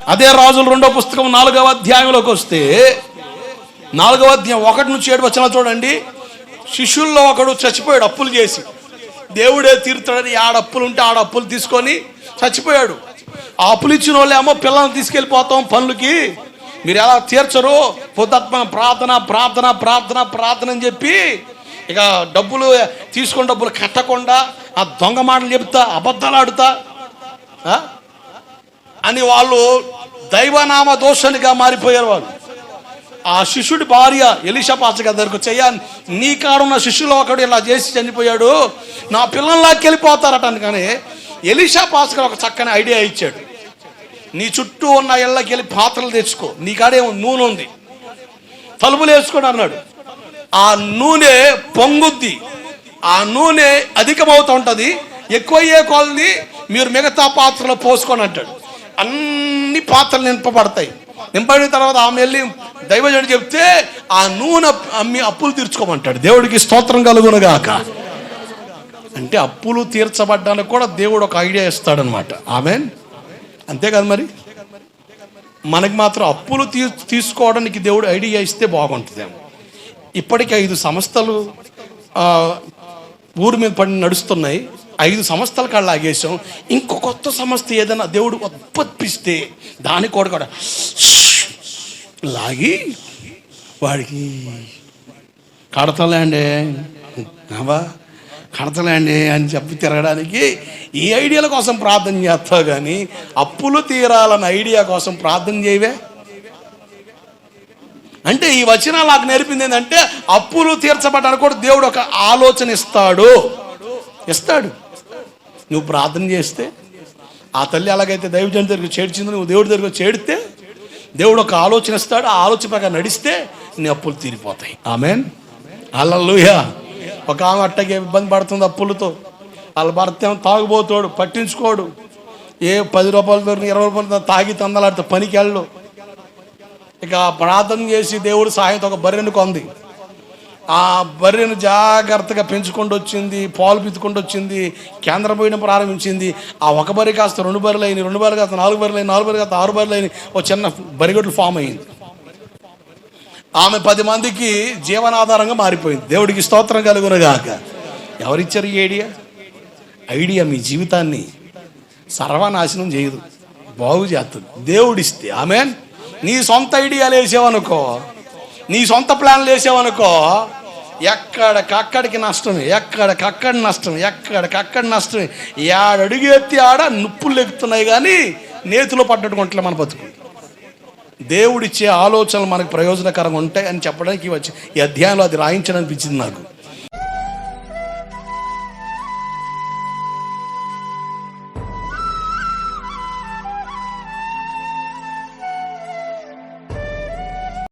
అదే రాజులు రెండో పుస్తకం నాలుగవ అధ్యాయంలోకి వస్తే నాలుగవ అధ్యాయం ఒకటి నుంచి ఏడు వచ్చిన చూడండి శిష్యుల్లో ఒకడు చచ్చిపోయాడు అప్పులు చేసి. దేవుడే తీరుతాడని ఆడ అప్పులు ఉంటే ఆడ అప్పులు తీసుకొని చచ్చిపోయాడు. ఆ అప్పులు ఇచ్చిన వాళ్ళేమో పిల్లల్ని తీసుకెళ్ళిపోతాం పనులకి. మీరు ఎలా తీర్చరు? పొద్దుత్మ ప్రార్థన ప్రార్థన ప్రార్థన ప్రార్థన అని చెప్పి ఇక డబ్బులు తీసుకున్న డబ్బులు కట్టకుండా ఆ దొంగ మాటలు చెప్తా అబద్ధాలు ఆడుతా. అని వాళ్ళు దైవనామ దోషనిగా మారిపోయారు వాళ్ళు. ఆ శిష్యుడి భార్య ఎలిషా పాస్టర్ దగ్గరకు చెయ్య నీ కాడున్న శిష్యులు ఒకడు ఇలా చేసి చనిపోయాడు నా పిల్లల్లాకి వెళ్ళిపోతారట అని కానీ ఎలిషా పాస్కర్ ఒక చక్కని ఐడియా ఇచ్చాడు. నీ చుట్టూ ఉన్న ఇళ్ళకి వెళ్ళి పాత్రలు తెచ్చుకో నీ కాడే నూనె ఉంది తలుపులు వేసుకోండి అన్నాడు. ఆ నూనె పొంగుద్ది ఆ నూనె అధికమవుతూ ఉంటుంది ఎక్కువయ్యే కొలది మీరు మిగతా పాత్రలో పోసుకొని అంటాడు. అన్ని పాత్రలు నింపబడతాయి. నింపడిన తర్వాత ఆమె వెళ్ళి దైవజనుడు చెప్తే ఆ నూనె అమ్మి అప్పులు తీర్చుకోమంటాడు. దేవుడికి స్తోత్రం కలుగునుగాక. అంటే అప్పులు తీర్చబడ్డానికి కూడా దేవుడు ఒక ఐడియా ఇస్తాడనమాట. ఆమె అంతేకాదు మరి? మనకి మాత్రం అప్పులు తీ తీసుకోవడానికి దేవుడు ఐడియా ఇస్తే బాగుంటుందేమో. ఇప్పటికి ఐదు సంస్థలు ఊరి మీద పడి నడుస్తున్నాయి. ఐదు సంస్థల కాళ్ళు లాగేసాం ఇంకో కొత్త సంస్థ ఏదైనా దేవుడు ఉత్పత్తిస్తే దాని కూడా కూడా లాగి వాడికి కడతలేండి. అవా కడతలేండి అని చెప్పి తిరగడానికి ఈ ఐడియాల కోసం ప్రార్థన చేస్తావు కానీ అప్పులు తీరాలన్న ఐడియా కోసం ప్రార్థన చేయవే. అంటే ఈ వచనాలు నాకు నేర్పింది ఏంటంటే అప్పులు తీర్చబడ్డానికి కూడా దేవుడు ఒక ఆలోచన ఇస్తాడు. ఇస్తాడు. నువ్వు ప్రార్థన చేస్తే ఆ తల్లి అలాగైతే దైవజన దగ్గర చేర్చిందో నువ్వు దేవుడి దగ్గర చేడితే దేవుడు ఒక ఆలోచన ఇస్తాడు. ఆ ఆలోచన ప్రకారం నడిస్తే నీ అప్పులు తీరిపోతాయి. ఆమెన్. అల్లల్లుయా ఒక ఆమె అట్టగే ఇబ్బంది పడుతుంది అప్పులతో. వాళ్ళ భర్త ఏమో తాగుబోతాడు పట్టించుకోడు. ఏ పది రూపాయలతో ఇరవై రూపాయలు తాగి తందలాడితే పనికి వెళ్ళు ఇక ప్రార్థన చేసి దేవుడు సాయంతో ఒక బర్రెను కొంది. ఆ బర్రెను జాగ్రత్తగా పెంచుకొని వచ్చింది పాలు పిత్తుకుంటూ వచ్చింది కేంద్రం పోయిన ప్రారంభించింది. ఆ ఒక బర్రె కాస్త రెండు బర్రెలు అయినాయి రెండు బర్రెలు కాస్త నాలుగు బర్రెలు అయినాయి నాలుగు బర్రెలు కాస్త ఆరు బర్రెలు అయినాయి. ఒక చిన్న బరిగొడ్లు ఫామ్ అయింది ఆమె పది మందికి జీవనాధారంగా మారిపోయింది. దేవుడికి స్తోత్రం కలుగునగాక. ఎవరిచ్చారు ఈ ఐడియా? ఐడియా మీ జీవితాన్ని సర్వనాశనం చేయదు బాగు చేస్తుంది. దేవుడిస్తే ఆమె నీ సొంత ఐడియాలు వేసావనుకో నీ సొంత ప్లాన్లు వేసావనుకో ఎక్కడికక్కడికి నష్టమే ఎక్కడికక్కడ నష్టం ఎక్కడికక్కడ నష్టమే ఏడడుగు ఎత్తి ఆడ నుప్పులు ఎక్కుతున్నాయి కానీ నేతిలో పడ్డట్టుకుంటలే మన బతుకు. దేవుడిచ్చే ఆలోచనలు మనకు ప్రయోజనకరంగా ఉంటాయి అని చెప్పడానికి వచ్చి ఈ అధ్యాయంలో అది రాయించడం అనిపించింది నాకు.